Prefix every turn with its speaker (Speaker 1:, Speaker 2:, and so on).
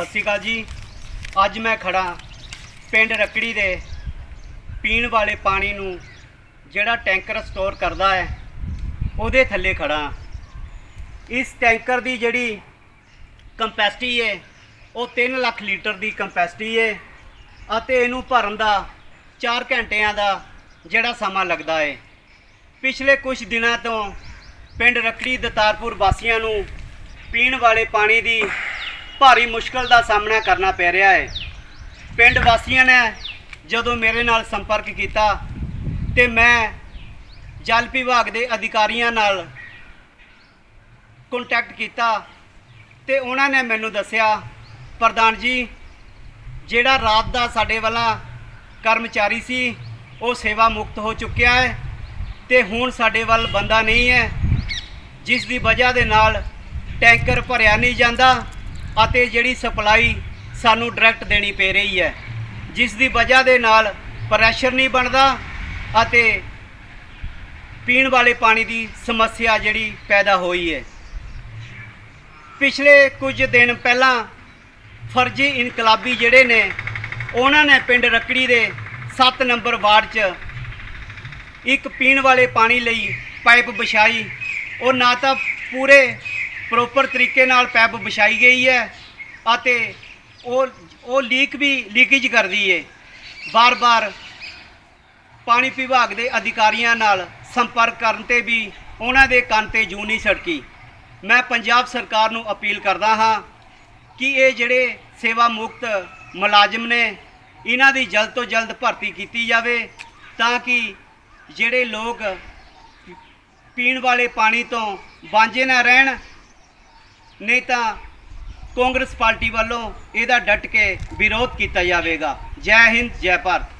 Speaker 1: ਸਤਿ ਸ਼੍ਰੀ ਅਕਾਲ ਜੀ। ਅੱਜ ਮੈਂ ਖੜਾ ਪਿੰਡ ਰਕੜੀ ਦੇ ਪੀਣ ਵਾਲੇ ਪਾਣੀ ਨੂੰ ਜਿਹੜਾ ਟੈਂਕਰ ਸਟੋਰ ਕਰਦਾ ਹੈ, ਉਹਦੇ ਥੱਲੇ ਖੜਾ ਇਸ ਟੈਂਕਰ ਦੀ ਜਿਹੜੀ ਕੰਪੈਸਿਟੀ ਹੈ ਉਹ 3 ਲੱਖ ਲੀਟਰ ਦੀ ਕੰਪੈਸਿਟੀ ਹੈ ਅਤੇ ਇਹਨੂੰ ਭਰਨ ਦਾ 4 ਘੰਟਿਆਂ ਦਾ ਜਿਹੜਾ ਸਮਾਂ ਲੱਗਦਾ ਹੈ ਪਿਛਲੇ ਕੁਝ ਦਿਨਾਂ ਤੋਂ ਪਿੰਡ ਰਕੜੀ, ਦਤਾਰਪੁਰ ਵਾਸੀਆਂ ਨੂੰ ਪੀਣ ਵਾਲੇ ਪਾਣੀ ਦੀ ਭਾਰੀ ਮੁਸ਼ਕਲ ਦਾ ਸਾਹਮਣਾ ਕਰਨਾ ਪੈ ਰਿਹਾ ਹੈ। ਪਿੰਡ ਵਾਸੀਆਂ ਨੇ ਜਦੋਂ ਮੇਰੇ ਨਾਲ ਸੰਪਰਕ ਕੀਤਾ ਤੇ ਮੈਂ ਜਲ ਵਿਭਾਗ ਦੇ ਅਧਿਕਾਰੀਆਂ ਨਾਲ ਕੰਟੈਕਟ ਕੀਤਾ ਤੇ ਉਹਨਾਂ ਨੇ ਮੈਨੂੰ ਦੱਸਿਆ, ਪ੍ਰਧਾਨ ਜੀ, ਜਿਹੜਾ ਰਾਤ ਦਾ ਸਾਡੇ ਵਾਲਾ ਕਰਮਚਾਰੀ ਸੀ, ਉਹ ਸੇਵਾ ਮੁਕਤ ਹੋ ਚੁੱਕਿਆ ਹੈ ਤੇ ਹੁਣ ਸਾਡੇ ਵੱਲ ਬੰਦਾ ਨਹੀਂ ਹੈ। ਜਿਸ ਦੀ ਵਜ੍ਹਾ ਦੇ ਨਾਲ ਟੈਂਕਰ ਭਰਿਆ ਨਹੀਂ ਜਾਂਦਾ। ਅਤੇ ਜਿਹੜੀ ਸਪਲਾਈ ਸਾਨੂੰ ਡਾਇਰੈਕਟ ਦੇਣੀ ਪੈ ਰਹੀ ਹੈ, ਜਿਸ ਦੀ ਵਜ੍ਹਾ ਦੇ ਨਾਲ ਪ੍ਰੈਸ਼ਰ ਨਹੀਂ ਬਣਦਾ ਅਤੇ ਪੀਣ ਵਾਲੇ ਪਾਣੀ ਦੀ ਸਮੱਸਿਆ ਜਿਹੜੀ ਪੈਦਾ ਹੋਈ ਹੈ। ਪਿਛਲੇ ਕੁਝ ਦਿਨ ਪਹਿਲਾਂ ਫਰਜ਼ੀ ਇਨਕਲਾਬੀ ਜਿਹੜੇ ਨੇ, ਉਹਨਾਂ ਨੇ ਪਿੰਡ ਰਕੜੀ ਦੇ 7 ਨੰਬਰ ਵਾਰਡ 'ਚ ਇੱਕ ਪੀਣ ਵਾਲੇ ਪਾਣੀ ਲਈ ਪਾਈਪ ਵਿਛਾਈ। ਉਹ ਨਾ ਤਾਂ ਪੂਰੇ ਪ੍ਰੋਪਰ ਤਰੀਕੇ ਨਾਲ ਪੈਪ ਵਿਛਾਈ ਗਈ ਹੈ ਅਤੇ ਉਹ ਉਹ ਲੀਕ ਵੀ, ਲੀਕੇਜ ਕਰਦੀ ਹੈ ਬਾਰ-ਬਾਰ ਪਾਣੀ ਵਿਭਾਗ ਦੇ ਅਧਿਕਾਰੀਆਂ ਨਾਲ ਸੰਪਰਕ ਕਰਨ ਤੇ ਵੀ ਉਹਨਾਂ ਦੇ ਕੰਨ ਤੇ ਜੂ ਨਹੀਂ ਸੜਕੀ। ਮੈਂ ਪੰਜਾਬ ਸਰਕਾਰ ਨੂੰ ਅਪੀਲ ਕਰਦਾ ਹਾਂ ਕਿ ਇਹ ਜਿਹੜੇ ਸੇਵਾ ਮੁਕਤ ਮੁਲਾਜ਼ਮ ਨੇ, ਇਹਨਾਂ ਦੀ ਜਲਦ ਤੋਂ ਜਲਦ ਭਰਤੀ ਕੀਤੀ ਜਾਵੇ ਤਾਂ ਕਿ ਜਿਹੜੇ ਲੋਕ ਪੀਣ ਵਾਲੇ ਪਾਣੀ ਤੋਂ ਵਾਂਝੇ ਨਾ ਰਹਿਣ ਨਹੀਂ ਤਾਂ ਕਾਂਗਰਸ ਪਾਰਟੀ ਵੱਲੋਂ ਇਹਦਾ ਡਟ ਕੇ ਵਿਰੋਧ ਕੀਤਾ ਜਾਵੇਗਾ। ਜੈ ਹਿੰਦ, ਜੈ ਭਾਰਤ।